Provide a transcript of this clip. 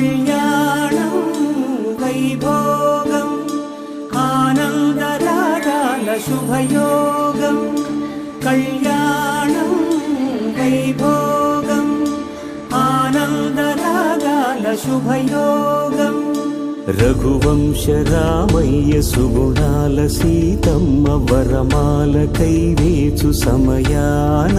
కళ్యాణం వైభోగం ఆనందరాగాల శుభయోగం. కళ్యాణం వైభోగం ఆనందరాగాల శుభయోగం. రఘువంశ రామయ్య సుగుణాల సీతమ్మ వరమాల కైవేచు సమయాన